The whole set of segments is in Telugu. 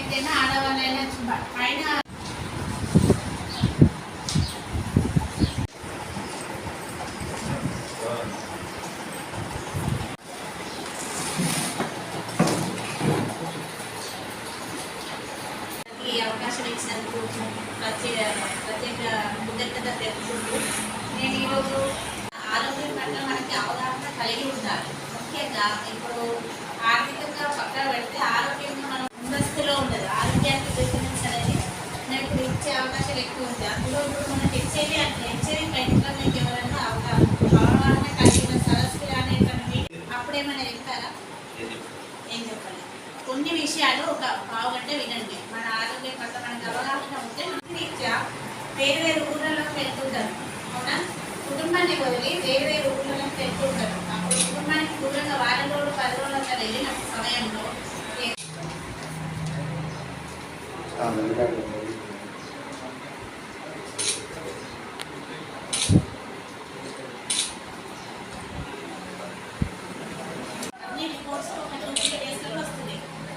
ఎవరైనా ఆడవాళ్ళైనా పైన ఈ అవకాశం ఇచ్చినందుకు ప్రత్యేక ప్రత్యేక కృతజ్ఞత తెలుపుకుంటూ నేను ఈరోజు ఆరోగ్యం పట్ల మనకి అవగాహన కలిగి ఉండాలి. ముఖ్యంగా ఇప్పుడు ఆర్థికంగా పక్కన పెడితే ఆరోగ్యం కొన్ని విషయాలు ఒక బాగుంటే వినండి మన ఆరోగ్యం పట్ల మనకు అవగాహన ఉంటే రీత్యా వేరు వేరు ఊళ్ళలోకి వెళ్తుంటారు అవునా కుటుంబాన్ని వదిలి వేరు వేరు ఊళ్ళలోకి వెళ్తుంటారు అప్పుడు కుటుంబానికి దూరంగా వారం రోజులు పది రోజులు అట్లా వెళ్ళిన సమయంలో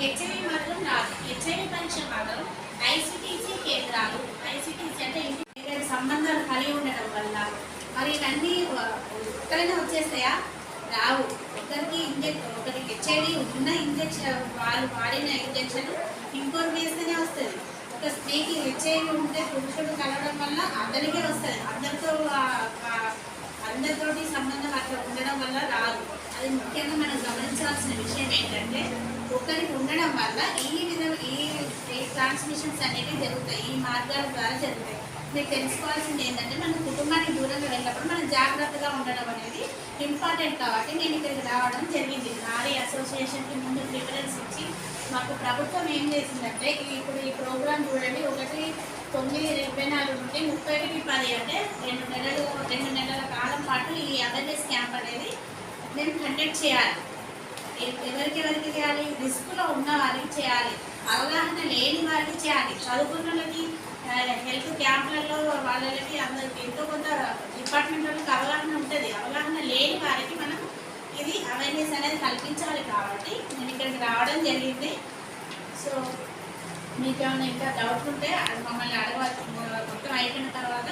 హెచ్ఐవి మాత్రం రాదు. హెచ్ఐవి పరీక్ష మాత్రం ఐసిటీసీ కేంద్రాలు. ఐసిటీసీ అంటే ఇంటి సంబంధాలు కలిగి ఉండడం వల్ల మరి ఇవన్నీ ఎక్కడైనా వచ్చేస్తాయా? రావు. ఒకరికి ఇంజెక్ట్ ఒకరికి హెచ్ఐవి ఉన్న ఇంజెక్షన్ వాళ్ళు వాడిన ఇంజెక్షన్ ఇంకోటి వేస్తేనే వస్తుంది. ఒక స్త్రీకి హెచ్ఐవి ఉంటే పురుషుడు కలవడం వల్ల అందరికీ వస్తుంది. అందరితో అందరితోటి సంబంధం అట్లా ఉండడం వల్ల రాదు. అది ముఖ్యంగా మనం గమనించాల్సిన విషయం ఏంటంటే ఒకరికి ఉండడం వల్ల ఈ విధంగా ఈ ట్రాన్స్మిషన్స్ అనేవి జరుగుతాయి. ఈ మార్గాల ద్వారా జరుగుతాయి. మీరు తెలుసుకోవాల్సింది ఏంటంటే మన కుటుంబానికి దూరంగా వెళ్ళినప్పుడు మనం జాగ్రత్తగా ఉండడం అనేది ఇంపార్టెంట్ కాబట్టి నేను ఇక్కడికి రావడం జరిగింది. నారీ అసోసియేషన్కి ముందు ప్రిఫరెన్స్ ఇచ్చి మాకు ప్రభుత్వం ఏం చేసిందంటే ఇప్పుడు ఈ ప్రోగ్రామ్ చూడండి. ఒకటి తొమ్మిది ఇరవై నాలుగు నుండి ముప్పై ఒకటి పది అంటే రెండు నెలలు రెండు నెలల కాలం పాటు ఈ అవేర్నెస్ క్యాంప్ అనేది మేము కండక్ట్ చేయాలి. ఎవరికెవరికి చేయాలి? రిస్క్లో ఉన్న వారికి చేయాలి. అవగాహన లేని వారికి చేయాలి. చదువుకున్న వాళ్ళకి హెల్త్ క్యాంపులలో వాళ్ళకి అందరికి ఎంతో కొంత డిపార్ట్మెంట్ వాళ్ళకి అవగాహన ఉంటుంది. అవగాహన లేని వారికి మనం ఇది అవేర్నెస్ అనేది కల్పించాలి కాబట్టి నేను ఇక్కడికి రావడం జరిగింది. సో మీకు ఏమైనా ఇంకా డౌట్ ఉంటే అది మమ్మల్ని అడగవచ్చు మొత్తం అయిపోయిన తర్వాత